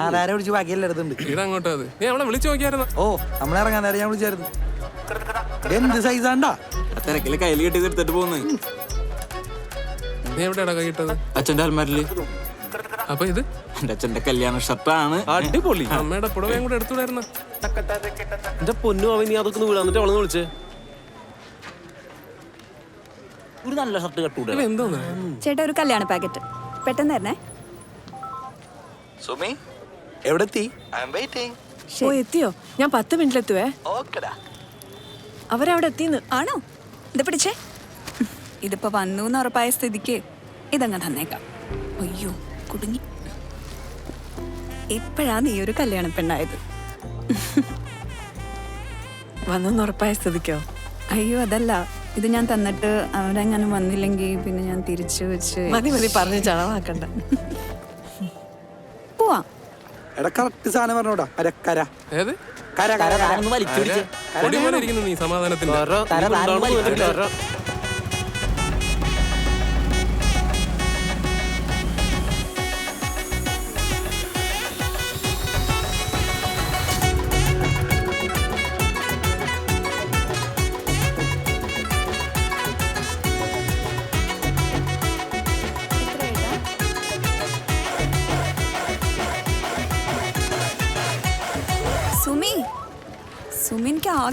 ആധാരം വിളിച്ച് ഓ നമ്മളിറങ്ങാൻ നേരം ഞാൻ വിളിച്ചായിരുന്നു. എന്ത് സൈസാണ്ടാ തിരക്കിൽ കയ്യിൽ കെട്ടി എടുത്തിട്ട് പോകുന്നത് നീ എവിടെയാടാ കൈയിട്ടത് അച്ഛന്റെ അൽമാരിൽ അപ്പൊ ഇത്? എന്റെ അച്ഛന്റെ കല്യാണ ഷർട്ടാണ് അടിപൊളി. അമ്മയുടെ പുടവയും കൂടെ എടുത്തുവിടായിരുന്ന? എന്റെ പൊന്നു അവൻ നീ അതൊക്കെ വിടാൻ വിടാ എന്നിട്ട് അവളെ വിളിച്ചേ. ഒരു നല്ല ഷർട്ട് കെട്ടൂടെ. ചേട്ടാ ഒരു കല്യാണ പാക്കറ്റ് പെട്ടെന്ന് തരണേ. സുമി എവിടെ എത്തി ഐ ആം വെയിറ്റിംഗ് ഓ എത്തിയോ? ഞാൻ പത്ത് മിനിറ്റിലെത്തുവേ. ഓക്കെടാ. അവരവിടെ എത്തിന്ന്. ആണോ? ഇത് പിടിച്ചേ. ഇതിപ്പോ വന്നു എന്ന് ഉറപ്പായ സ്ഥിതിക്ക് ഇതങ്ങ് തന്നേക്കാം. അയ്യോ കുടുങ്ങി. ഇപ്പോഴാ നീ ഒരു കല്യാണ പെണ്ണായത്? വന്നെന്ന് ഉറപ്പായ സ്ഥിതിക്കോ? അയ്യോ അതല്ല. ഇത് ഞാൻ തന്നിട്ട് അവരെങ്ങനെ വന്നില്ലെങ്കിൽ പിന്നെ ഞാൻ തിരിച്ചു വെച്ച് മതി മതി. പറഞ്ഞ് ചളവാക്കണ്ട. എടാ കറക്റ്റ് സാധനം പറഞ്ഞോടാ. അരക്കര ഏത്? കര കര കര. വലിച്ചു പിടിച്ച്. പൊടി പോലെ ഇരിക്കുന്നു നീ സമാധാനത്തിന്റെ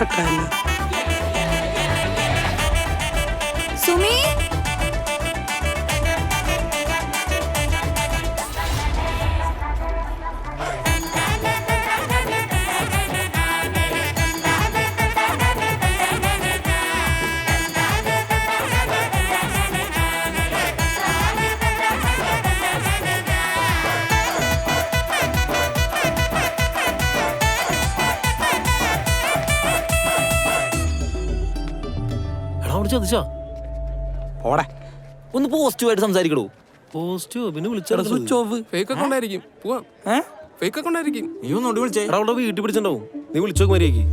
Cacana. എടാ അവിടെ ചതിച്ചാ ഒന്ന് പോസിറ്റീവായിട്ട് സംസാരിക്കടൂ. പോസ്റ്റോ പിന്നെ വിളിച്ചാ സ്വിച്ച് ഓഫ് ഫേക്ക് അക്കൗണ്ട് ആയിരിക്കും. പോവാം. ഫേക്ക് അക്കൗണ്ട് ആയിരിക്കും. നീ ഒന്നോട്ട് വിളിച്ചേ. അവിടെ വീട്ടിൽ പിടിച്ചിട്ടുണ്ടാവും. നീ വിളിച്ചോ മര്യാദയ്ക്ക്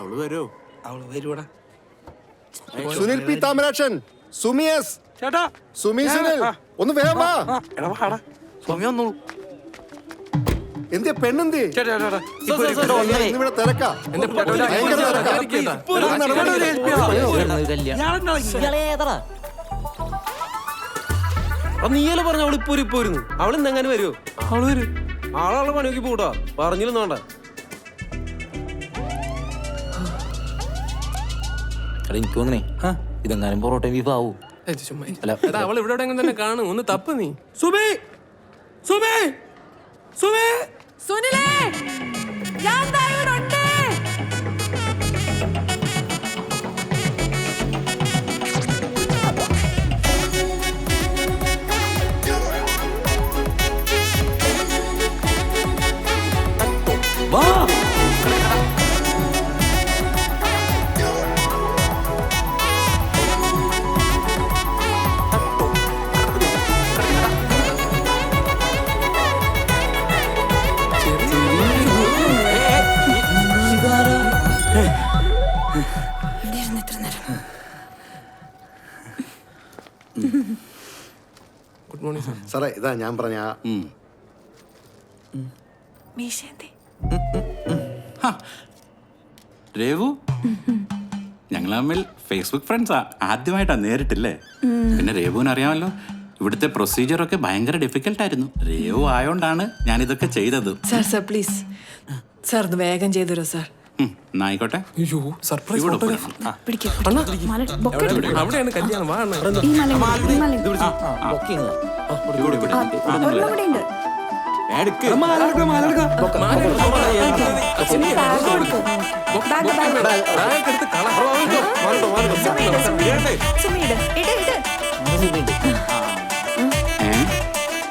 അവൾ വരോ അവൾ വരൂടാ സുനിൽ പി താമരാക്ഷൻ സുമിയസ്. ചേട്ടാ. സുമി സുനിൽ ഒന്ന് വേഗം വാ. എടാ വാടാ സുമി വന്നോളൂ. എന്തിയ പെണ്ണെന്തി തിരക്കാ. ഭയങ്കര തിരക്കാ. ഒരു നടപടി ഒരു നീയല്ലേ പറഞ്ഞ അവൾ ഇപ്പൊ ഇപ്പൊ വരുന്നു. അവൾ ഇന്നെങ്ങനെ വരുമോ അവൾ വരും. ആളാളെ പണി നോക്കി പോട്ടാ പറഞ്ഞില്ലെന്ന് വേണ്ട. എടാ എനിക്ക് തോന്നണേ ഇതെങ്ങാനും പൊറോട്ട ബീഫ് ആവൂ. ഏയ് ചുമ്മാ. എടാ അവൾ ഇവിടെ തന്നെ കാണും. ഒന്ന് തപ്പ് നീ. സുബേ! സുബേ! സുമേ സുനിലേ ഞാൻ മോർണിംഗ് സാർ സാറേ ഇതാ ഞാൻ പറഞ്ഞ ആ മീശ എന്തേ? രേവു? ഞങ്ങൾ തമ്മിൽ ഫേസ്ബുക്ക് ഫ്രണ്ട്സാ ആദ്യമായിട്ടാ നേരിട്ടില്ലേ? പിന്നെ രേവുവിന് അറിയാമല്ലോ. ഇവിടുത്തെ പ്രൊസീജിയർ ഒക്കെ ഭയങ്കര ഡിഫിക്കൽട്ട് ആയിരുന്നു. രേവു ആയോണ്ടാണ് ഞാൻ ഇതൊക്കെ ചെയ്തത്. സാർ സാർ പ്ലീസ് സാർ ഒന്ന് വേഗം ചെയ്തുതരോ സാർ? ഉം, എന്നാ ആയിക്കോട്ടെ. അയ്യോ സർപ്രൈസ് ഇവിടെ ഫോട്ടോഗ്രാഫ് പോരാ. പിടിക്ക്. അവിടെയാണ് കല്യാണം. വാ അണ്ണാ. ഈ മല ഈ മല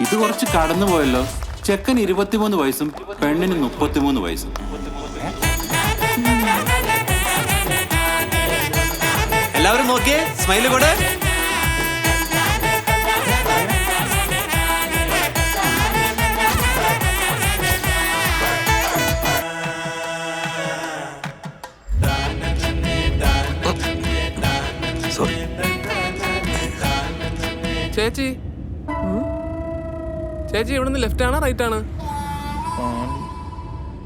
ഇത് കുറച്ച് കടന്നു പോയല്ലോ ചെക്കൻ ഇരുപത്തിമൂന്ന് വയസ്സും പെണ്ണിന് മുപ്പത്തിമൂന്ന് വയസ്സും എല്ലാവരും നോക്കിയേ സ്മൈൽ കൂടെ ചേച്ചി? ചേച്ചി ഇവിടുന്ന് ലെഫ്റ്റ് ആണോ റൈറ്റ് ആണ്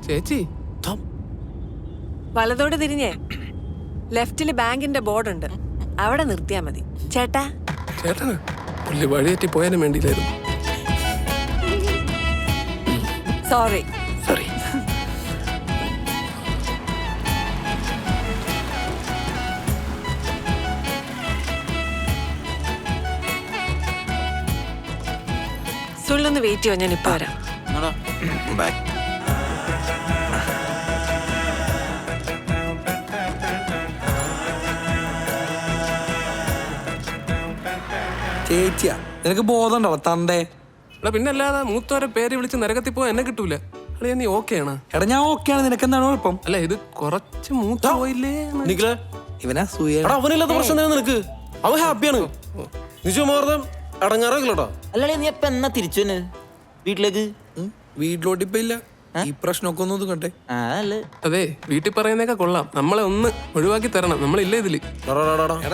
ചേച്ചി വലതോട് തിരിഞ്ഞേ. ലെഫ്റ്റിൽ ബാങ്കിന്റെ ബോർഡ് ഉണ്ട് അവിടെ നിർത്തിയാ മതി. ചേട്ടാ? ചേട്ടന് പുള്ളി വഴിയേറ്റി പോയാലും വേണ്ടിയില്ലായിരുന്നു. സോറി. സുള്ളൊന്ന് വെയിറ്റ് ചെയ്യോ. ഞാൻ ഇപ്പൊ വരാം. ബൈ ചേച്ചിയാ നിനക്ക് ബോധമുണ്ടോ തന്തേ? എടാ പിന്നെ അല്ലാതെ മൂത്തോരെ പേര് വിളിച്ച് നരകത്തിൽ പോ എന്നെ കിട്ടൂല. അളിയാ നീ ഓക്കെ ആണ്? എടാ ഞാൻ ഓക്കെയാണ് നിനക്ക് എന്താണ് കുഴപ്പം? അല്ല ഇത് കുറച്ച് മൂത്ത പോയില്ലേ എന്ന്. ഇവനാ സൂയ എടാ അവനില്ലാത്ത പ്രശ്നം നിനക്ക്? അവൻ ഹാപ്പിയാണ് നിജമാർദ്ദം ചുമ്മാർദ്ദം അടങ്ങാറാക്കില്ലട്ടോ അല്ലേ നീ എപ്പ എന്നാ തിരിച്ചു തന്നെ വീട്ടിലേക്ക്? വീട്ടിലോട്ട് ഇപ്പൊ ഇല്ല. ഈ പ്രശ്നമൊക്കെ ഒന്ന് അല്ലേ അതെ വീട്ടിൽ പറയുന്നേക്കാ കൊള്ളാം. നമ്മളെ ഒന്ന് ഒഴിവാക്കി തരണം. നമ്മളില്ല ഇതിൽ?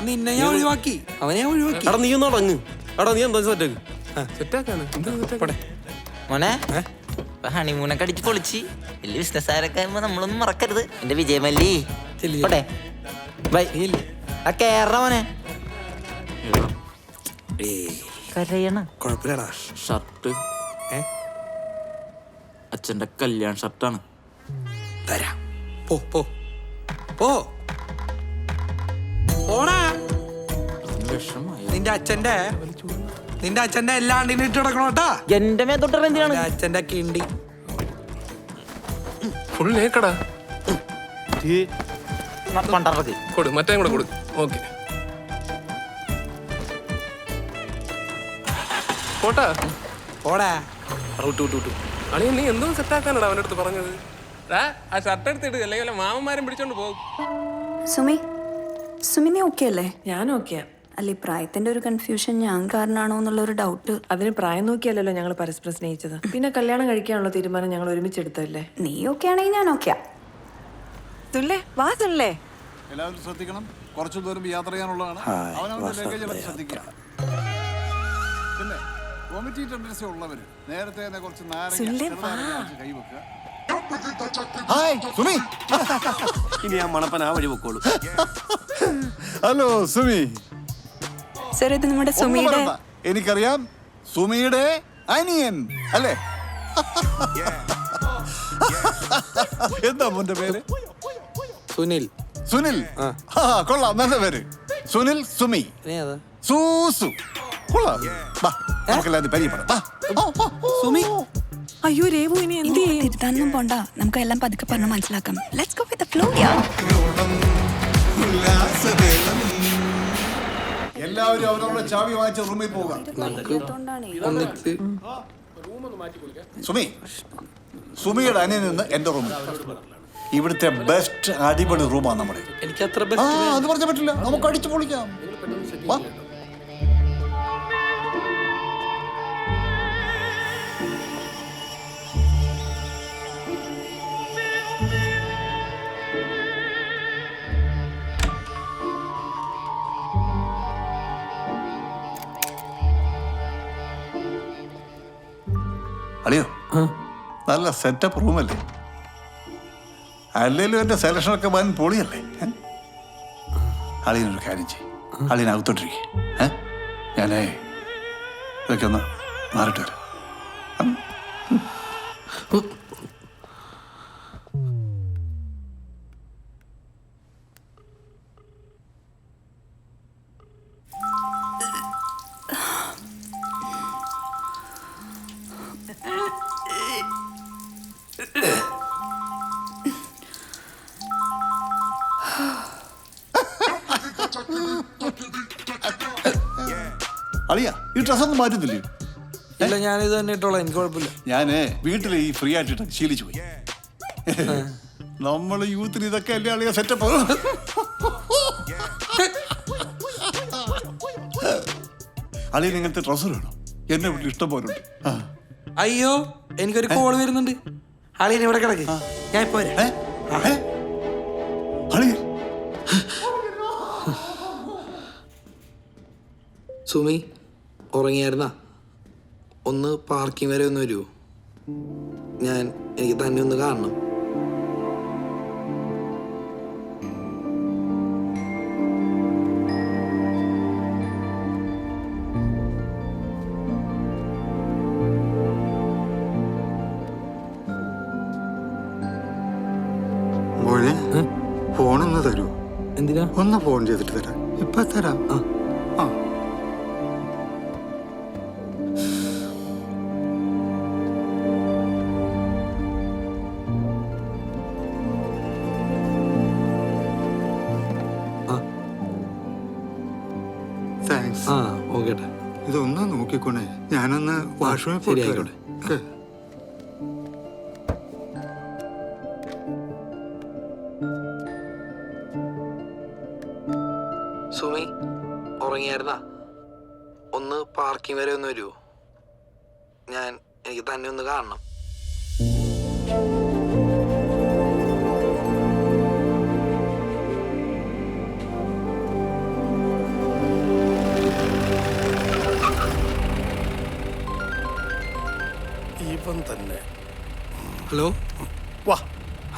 നിന്നെ ഞാൻ ഒഴിവാക്കി. അവനെ ഒഴിവാക്കി. എടാ നീ ഒന്ന് അടങ്ങ്. എടാ നീ എന്താ സെറ്റാക്ക് സെറ്റാക്കാണ് മോനെ ഹണിമൂണൊക്കെ അടിച്ച് പൊളിച്ച്. വലിയ ബിസിനസ്സുകാരൊക്കെ ആകുമ്പോ നമ്മളൊന്നും മറക്കരുത്. എന്റെ വിജയമല്ലി. പോട്ടെ ബൈ ആ കേറ മോനെ. കരയണ? കുഴപ്പമില്ലടാ. ഷർട്ട്. അച്ഛന്റെ കല്യാൺ ഷർട്ടാണ്. തരാം. പോ പോ. പോ. പോടാ. നിന്റെ അച്ഛന്റെ നിന്റെ അച്ഛന്റെ എല്ലാ ഇട്ട് എന്റെ മേത്തോട്ട് എന്തിനാണ് നിന്റെ അച്ഛന്റെ കിണ്ടി. ഫുൾ നേക്കടാ കൊടു മറ്റേ കൂടെ കൊടു. ഓക്കെ. പോട്ടാ. പോടാ. അളിയ നീ എന്തോ സെറ്റാക്കാനടാ അവന്റെ അടുത്ത് പറഞ്ഞത്? ആ ഷർട്ട് എടുത്തിട്ട് അല്ലെങ്കിൽ വല്ല മാമന്മാരും പിടിച്ചോണ്ട് പോകും. സുമി സുമി നീ ഓക്കെ അല്ലേ? ഞാൻ ഓക്കെയാ അല്ല ഈ പ്രായത്തിന്റെ ഒരു കൺഫ്യൂഷൻ ഞാൻ കാരണമാണോ എന്നുള്ള ഒരു ഡൗട്ട് അതിന് പ്രായം നോക്കിയല്ലല്ലോ ഞങ്ങൾ പരസ്പരം സ്നേഹിച്ചത്. പിന്നെ കല്യാണം കഴിക്കാനുള്ള തീരുമാനം ഞങ്ങൾ ഒരുമിച്ച് എടുത്തല്ലേ നീ ഓക്കെ ആണെങ്കിൽ ഞാൻ ഓക്കെയാ തുള്ളേ വാ തുള്ളേ. എല്ലാവരും ശ്രദ്ധിക്കണം. കുറച്ചു ദൂരം യാത്ര ചെയ്യാനുള്ളതാണ്. അവനവന്റെ ശ്രദ്ധിക്കുക വോമിറ്റിംഗ് ടെൻഡൻസി ഉള്ളവര്. നേരത്തെ തന്നെ കുറച്ച് നാരങ്ങ സുനിലേ, ചെറുനാരങ്ങ വാ. കുറച്ച് കൈവെക്കുക ഹായ് സുമി. ഇനി ഞാൻ മണപ്പൻ ആ വഴി പൊക്കോളൂ. ഹലോ സുമി. സാർ ഇത് നമ്മുടെ സുമിയുടെ എനിക്കറിയാം സുമിയുടെ അനിയൻ അല്ലേ? എന്താ മോന്റെ പേര്? സുനിൽ. സുനിൽ. ആ. കൊള്ളാം. നല്ല പേര്. സുനിൽ സുമി. സൂസു. കൊള്ളാം. വാ നമുക്കെല്ലാം പരിചയപ്പെടാം. വാ. ഓ, ഓ, ഓ. സുമി. അയ്യോ രേവു ഇനി എന്ത് ഇനി ചെയ്യും തിരുത്താനൊന്നും പോണ്ട. നമുക്ക് എല്ലാം പതുക്കെ പറഞ്ഞ് മനസ്സിലാക്കാം. ലെറ്റ്സ് ഗോ വിത്ത് ഫ്ലോ എല്ലാവരും അവരവരുടെ ചാവി വാങ്ങിച്ച റൂമിൽ പോകാം സുമി. സുമിയുടെ അനിയൻ നിന്ന് എന്റെ റൂമിൽ. ഇവിടുത്തെ ബെസ്റ്റ് അടിപൊളി റൂമാണ് നമ്മുടെ. എനിക്ക് അത്ര ആ ബെസ്റ്റ് അത് പറഞ്ഞാൽ പറ്റില്ല. നമുക്ക് അടിച്ചു പൊളിക്കാം. വാ. അളിയോ. നല്ല സെറ്റപ്പ് റൂമല്ലേ അല്ലെങ്കിലും എന്റെ സെലക്ഷനൊക്കെ വൻ പൊളിയല്ലേ? അളിയനൊരു കാര്യം ചെയ്യും. അളിയനകത്തോട്ടിരിക്കെ ഏ? ഞാനേ ഇതൊക്കെ ഒന്ന് മാറിട്ട് വരാം. അളിയ ഈ ഡ്രസ് ഒന്നും മാറ്റുന്നില്ലേ? ഇല്ല ഇത് തന്നെ ഇട്ടോളാം എനിക്ക് കുഴപ്പമില്ല. ഞാൻ വീട്ടിൽ ഈ ഫ്രീ ആയിട്ട് ശീലിച്ചു പോയി. നമ്മൾ യൂത്തിന് ഇതൊക്കെ അല്ലേ അളിയ സെറ്റപ്പ് അളിയ ഇങ്ങനത്തെ ഡ്രസ്സർ വേണോ? എന്നെ വീട്ടിൽ ഇഷ്ടം പോലെ അയ്യോ എനിക്കൊരു കോൾ വരുന്നുണ്ട്. അളിയൻ ഇവിടെ കിടക്ക്. ഞാൻ ഇപ്പൊ? അളിയൻ സുമി ഉറങ്ങിയായിരുന്നാ? ഒന്ന് പാർക്കിംഗ് വരെ ഒന്ന് വരുമോ ഞാൻ എനിക്ക് തന്നെ ഒന്ന് കാണണം. മോനെ ഒന്ന് തരൂ. എന്തിനാ? ഒന്ന് ഫോൺ ചെയ്തിട്ട് തരാം. ഇപ്പൊ തരാം. ആ. ആ. ആ. താങ്ക്സ് ആ ഓക്കെ ഇതൊന്ന് നോക്കിക്കോണേ ഞാനൊന്ന് വാഷ്റൂമിൽ പോയിട്ട് ആയിക്കോട്ടെ. വരാം. ഓക്കേ. സുമി ഉറങ്ങിയായിരുന്നാ ഒന്ന് പാർക്കിംഗ് വരെ ഒന്ന് വരുമോ ഞാൻ എനിക്ക് തന്നെ ഒന്ന് കാണണം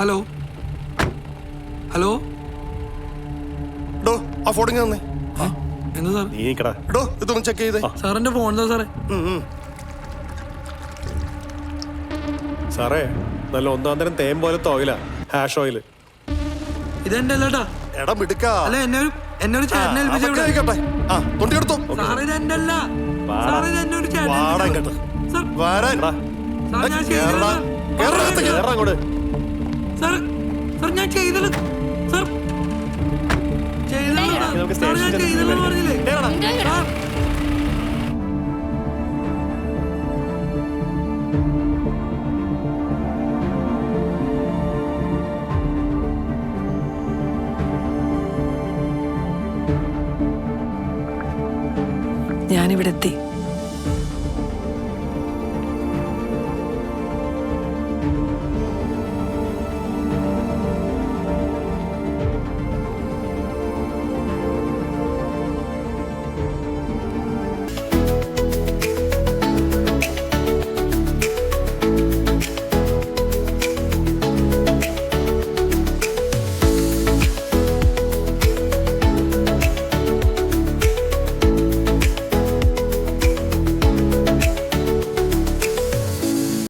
ഹലോ? ഹലോ? ഡോ ആ ഫോട്ടോ തന്നെ എന്താ സാർ നീക്കടാ. ഡോ ഇതൊന്ന് ചെക്ക് ചെയ്തേ. സാറിന്റെ ഫോൺ എന്താ സാറേ? സാറേ നല്ല ഒന്നാം തരം തേൻ പോലെ തോയില ഹാഷ് ഓയിൽ ഇതെന്റെ അല്ലേട്ടാ എടാ മിടുക്കാ. അല്ല എന്നെ ഒരു എന്നെ ഒരു ചേട്ടനെ ഏൽപ്പിച്ചു ഇവിടെ. ആയിക്കോട്ടെ. ആ തൊണ്ടി എടുത്തോ. സാർ ഇത് എന്റെ അല്ല സാർ ഇതെന്നെ ഒരു ചേട്ടനെ വാടാ ഏൽപ്പിച്ചതാ. ഇങ്ങോട്ട്. സാർ വരാൻ. സാർ ഞാൻ കേറടാ. ചെയ്തത് കേറടാ അകത്തേക്ക്. കേറാ അങ്ങോട്ട്. സാർ സാർ ഞാൻ സർ ചെയ്തത് നമുക്ക് ഞാൻ സ്റ്റേഷനിൽ പറഞ്ഞില്ലേ? സാർ ഞാനിവിടെ എത്തി